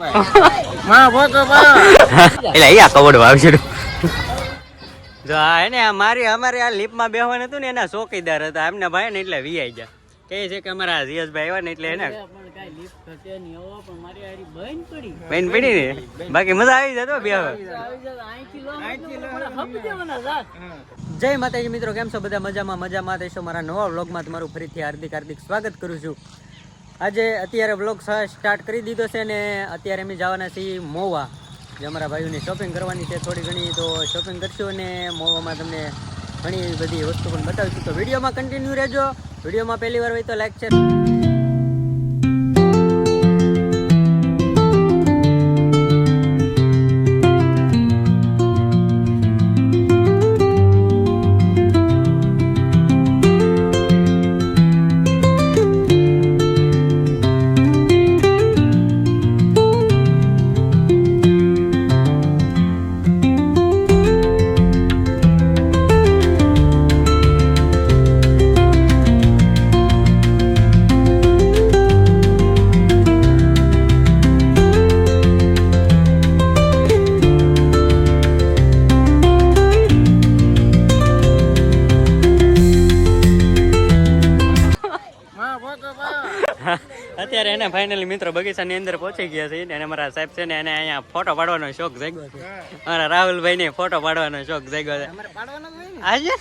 માં ભોતો પા એટલે અહીંયા કવડ વાવશે જો આ હે ને આ મારી અમારે આ લીપમાં બેહવાનું હતું ને એના ચોકીદાર હતા. એમના ભાઈ ને એટલે વીઆઈ ગયા. કહે છે કે અમારા જીએસભાઈ આવ્યા ને એટલે એને પણ કાંઈ lift થશે નહીં. હવે પણ મારી હારી બંધ પડી. બેન પડી ને? બાકી મજા આવી જતો બે જાય, માતાજી મિત્રો કેમ છો? બધા મજામાં મજામાં. થઈશો મારા નવા વ્લોગમાં તમારું ફરીથી હાર્દિક હાર્દિક સ્વાગત કરું છું. આજે અત્યારે વ્લોગ સ્ટાર્ટ કરી દીધો છે ને અત્યારે અમે જવાના છીએ મોવા. જે અમારા ભાઈઓની શોપિંગ કરવાની છે થોડી ઘણી, તો શોપિંગ કરશું અને મોવામાં તમને ઘણી બધી વસ્તુ પણ બતાવીશું. તો વિડીયોમાં કન્ટિન્યુ રહેજો. વિડીયોમાં પહેલી વાર હોય તો લાઈક છે અત્યારે એને ફાઇનલી મિત્રો બગીચાની અંદર પહોંચી ગયા છે અને અમારા સાહેબ છે ને એને અહીંયા ફોટો પાડવાનો શોખ જાગ્યો છે. અમારા રાહુલભાઈ ને ફોટો પાડવાનો શોખ જાગ્યો છે. ને. આજે?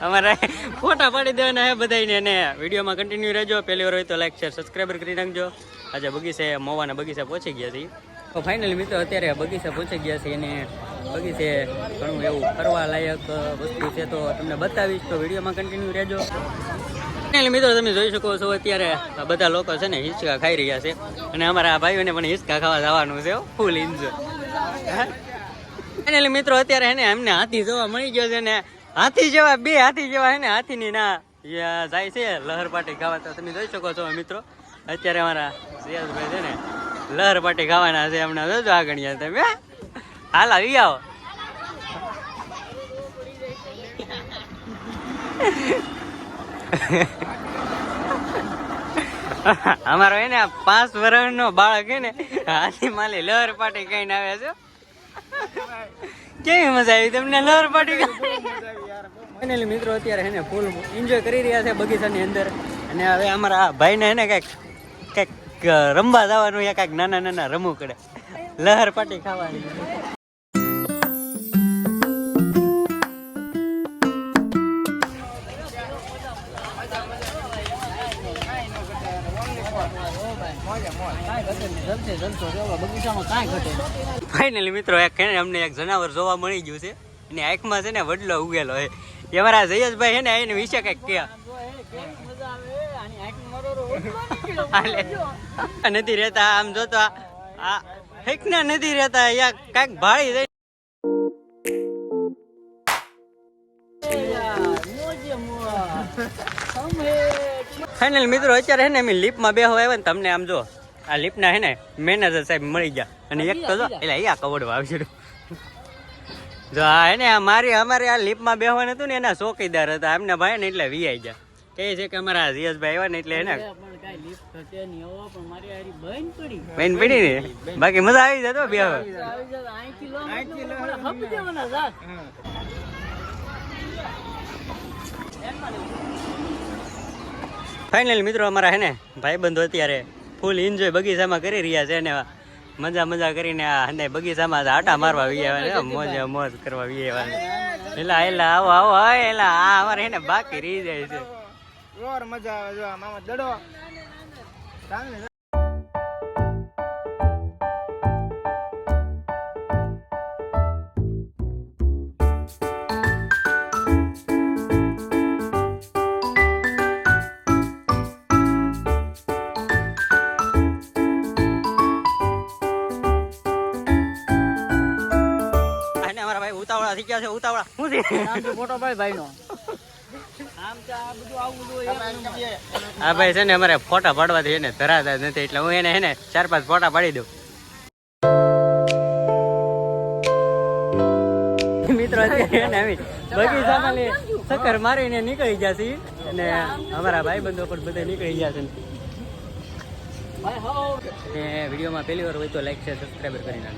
અમારે ફોટા પાડી દેવાના હે બધાને અને વિડીયોમાં કન્ટિન્યુ રહેજો. પહેલી વાર હોય તો લાઈક શેર સબસ્ક્રાઈબર કરી નાખજો. આજે બગીચે મોવાના બગીચા પહોંચી ગયા છે તો ફાઇનલી મિત્રો અત્યારે બગીચા પહોંચી ગયા છે અને બગીચે ઘણું એવું ફરવા લાયક વસ્તુ છે તો તમને બતાવીશ. તો વિડીયોમાં કન્ટિન્યુ રહેજો. ફાઇનલી મિત્રો, તમે જોઈ શકો છો અત્યારે બધા લોકો છે ને હિંચકા ખાઈ રહ્યા છે. અને અમારા ભાઈઓને પણ હિંચકા ખાવા જવાનું છે ફૂલ એન્જોય ફાઇનલી મિત્રો, અત્યારે એને એમને હાથી જોવા મળી ગયો છે ને હાથી જેવા, બે હાથી જેવા હે ને હાથીની ના જાય છે, લહર પાટી ખાવા. તો તમે જોઈ શકો છો મિત્રો, અત્યારે અમારા સિયાસભાઈ છે ને લહર પાટી ખાવાના છે એમને જોજો આગળ તમે હાલ આવી આવો અમારો એને પાંચ વર્ષનો બાળક હે ને, હાથી માલી લહર પાટી કઈ આવે છે. કેવી મજા આવી તમને લહર પાટી? ફાઇનલી મિત્રો અત્યારે એને ફૂલ એન્જોય કરી રહ્યા છે બગીચાની અંદર. અને હવે અમારા ભાઈને એને કંઈક કંઈક રમવા જવાનું યા કંઈક નાના નાના રમવું પડે. લહર પાટી ખાવાની. ફાઇનલી મિત્રો એક હે અમને એક જનાવર જોવા મળી ગયું છે અને આંખમાં છે ને વડલો ઉગેલો છે એ અમારા જયેશભાઈ છે ને એને વિશે કંઈક કે જો એ કેવી મજા આવે, આની આંખનો મરોડો ઉડવા નીકળ્યો. હાલે. નથી રહેતા આમ જોતો આ- હેકના નથી રહેતા યા કાંઈક ભાળી મોજે મોજ. તમે ફાઇનલ મિત્રો અત્યારે હે ને અમે લીપમાં બેહવા આવ્યા ને તમને આમ જો આ લીપના હે ને મેનેજર સાહેબ મળી ગયા. અને એક તો જો એટલે અહીંયા કવડવા આવશે. જો આ હે ને આ મારી અમારે આ લીપમાં બેહવાનું હતું ને એના ચોકીદાર હતા. એમના ભાઈ ને એટલે વીઆઈ ગયા. કહે છે કે અમારા જીએસભાઈ આવ્યા ને એટલે એને પણ કાંઈ lift થશે નહીં. હવે પણ મારી હારી બંધ પડી. બેન પડી ને? બાકી મજા આવી જતો બે આવી ફાઇનલ મિત્રો અમારા હે ને ભાઈબંધો અત્યારે ફૂલ એન્જોય બગીચામાં કરી રહ્યા છે ને મજા મજા કરીને આ અને બગીચામાં આટા મારવા વી આવ્યા મોજ મોજ કરવા વી આવ્યા એલા એલા આવો આવો હા એલા આ અમારે હે ને બાકી રહી જાય છે. મજા આવે જો મામા દડો. ઉતાવળા થઈ ગયા છે ઉતાવળા. શું છે? આમ તો ફોટો પાડ ભાઈનો. આ ભાઈ છે ને અમારે ફોટા પાડવાથી એને ધરાતા નથી એટલે હું એને એને ચાર પાંચ ફોટા પાડી દઉં. મિત્રો હે બગીચામાં ચક્કર મારીને નીકળી ગયા છે અને અમારા ભાઈ બંધો પણ બધા નીકળી ગયા છે. ભાઈ હો. ને વિડીયોમાં પહેલી વાર હોય તો લાઈક છે સબસ્ક્રાઈબર કરી નાખજો.